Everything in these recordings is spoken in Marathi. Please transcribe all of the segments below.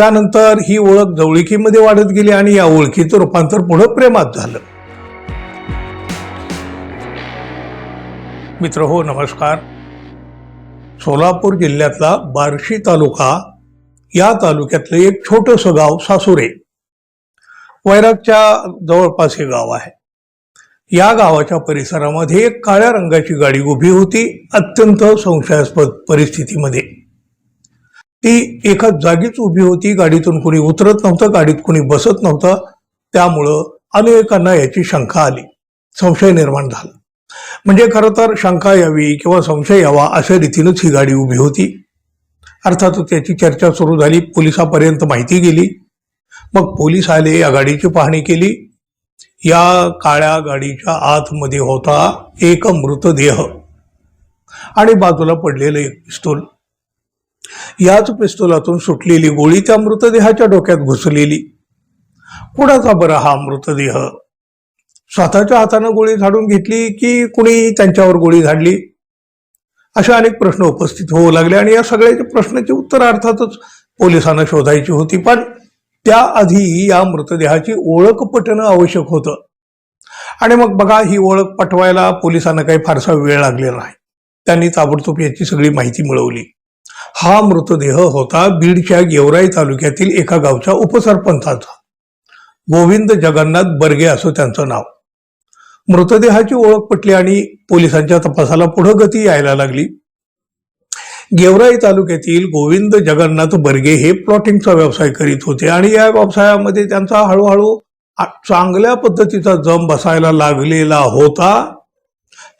त्यानंतर ही ओळख जवळिकीमध्ये वाढत गेली आणि या ओळखीचं रूपांतर पुढे प्रेमात झालं. मित्र हो नमस्कार. सोलापूर जिल्ह्यातला बार्शी तालुका या तालुक्यातलं एक छोटंसं गाव सासुरे. वैरागच्या जवळपास हे गाव आहे. या गावाच्या परिसरामध्ये एक काळ्या रंगाची गाडी उभी होती अत्यंत संशयास्पद परिस्थितीमध्ये. ती एका जागीच उभी होती गाडीतून कोणी उतरत नव्हतं गाडीत कोणी बसत नव्हतं. त्यामुळं अनेकांना याची शंका आली. संशय निर्माण झाला. म्हणजे खरं तर शंका यावी किंवा संशय यावा अशा रीतीनंच ही गाडी उभी होती. अर्थात त्याची चर्चा सुरू झाली पोलिसापर्यंत माहिती गेली. मग पोलीस आले या गाडीची पाहणी केली. या काळ्या गाडीच्या आतमध्ये होता एक मृतदेह. आणि बाजूला पडलेलं एक पिस्तूल. याच पिस्तुलातून सुटलेली गोळी त्या मृतदेहाच्या डोक्यात घुसलेली. कुणाचा बरा हा मृतदेह? स्वतःच्या हातानं गोळी झाडून घेतली की कुणी त्यांच्यावर गोळी झाडली? अशा अनेक प्रश्न उपस्थित होऊ लागले आणि या सगळ्याच्या प्रश्नाची उत्तर अर्थातच पोलिसांना शोधायची होती. पण त्याआधी या मृतदेहाची ओळख पटणं आवश्यक होतं. आणि मग बघा ही ओळख पटवायला पोलिसांना काही फारसा वेळ लागलेला नाही. त्यांनी ताबडतोब याची सगळी माहिती मिळवली. हा मृतदेह होता बीडच्या गेवराई तालुक्यातील एका गावच्या उपसरपंचाचा. गोविंद जगन्नाथ बर्गे असं त्यांचं नाव. मृतदेहाची ओळख पटली आणि पोलिसांच्या तपासाला पुढे गती यायला लागली. गेवराई तालुक्यातील गोविंद जगन्नाथ बर्गे हे प्लॉटिंगचा व्यवसाय करीत होते आणि या व्यवसायामध्ये त्यांचा हळूहळू चांगल्या पद्धतीचा जम बसायला लागलेला होता.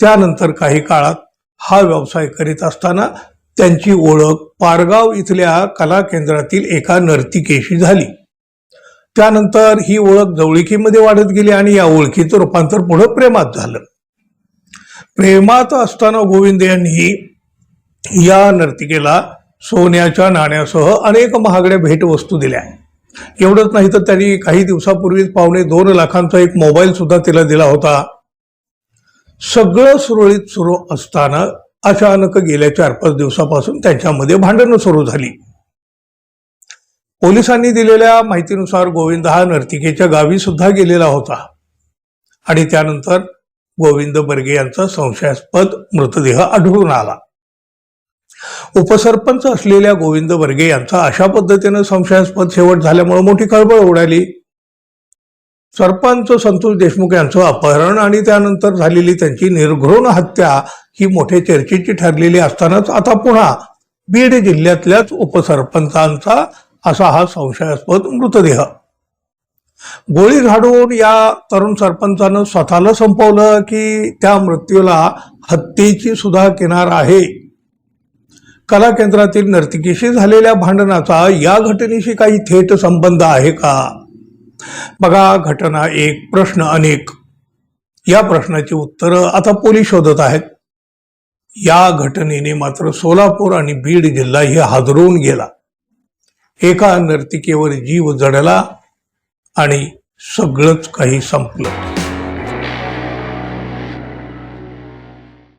त्यानंतर काही काळात हा व्यवसाय करीत असताना त्यांची ओळख पारगाव इथल्या कला केंद्रातील एका नर्तिकेशी झाली. त्यानंतर ही ओळख जवळिकीमध्ये वाढत गेली आणि या ओळखीचं रूपांतर पुढं प्रेमात झालं. प्रेमात असताना गोविंद यांनी या नर्तिकेला सोन्याच्या नाण्यासह अनेक महागड्या भेटवस्तू दिल्या. एवढंच नाही तर त्यांनी काही दिवसापूर्वीच पावणे दोन लाखांचा एक मोबाईल सुद्धा तिला दिला होता. सगळं सुरळीत सुरू असताना अचानक गेल्या चार पाच दिवसापासून त्यांच्यामध्ये भांडणं सुरू झाली. पोलिसांनी दिलेल्या माहितीनुसार गोविंद हा नर्तिकेच्या गावी सुद्धा गेलेला होता. आणि त्यानंतर गोविंद बर्गे यांचा संशयास्पद मृतदेह आढळून आला. उपसरपंच असलेल्या गोविंद बर्गे यांचा अशा पद्धतीनं संशयास्पद शेवट झाल्यामुळे मोठी खळबळ उडाली. सरपंच संतोष देशमुख यांचं अपहरण आणि त्यानंतर झालेली त्यांची निर्घृण हत्या ही मोठे चर्चेची ठरलेली असतानाच आता पुन्हा बीड जिल्ह्यातल्याच उपसरपंचांचा असा हा संशयास्पद मृतदेह. गोळी झाडून या तरुण सरपंचानं स्वतःला संपवलं की त्या मृत्यूला हत्येची सुद्धा किनार आहे. कला केंद्रातील नर्तिकीशी झालेल्या भांडणाचा या घटनेशी काही थेट संबंध आहे का? बघा घटना एक प्रश्न अनेक. या प्रश्नाची उत्तरं आता पोलीस शोधत आहेत. या घटनेने मात्र सोलापूर आणि बीड जिल्हा हे हादरवून गेला. एका नर्तिकेवर जीव जडला आणि सगळंच काही संपलं.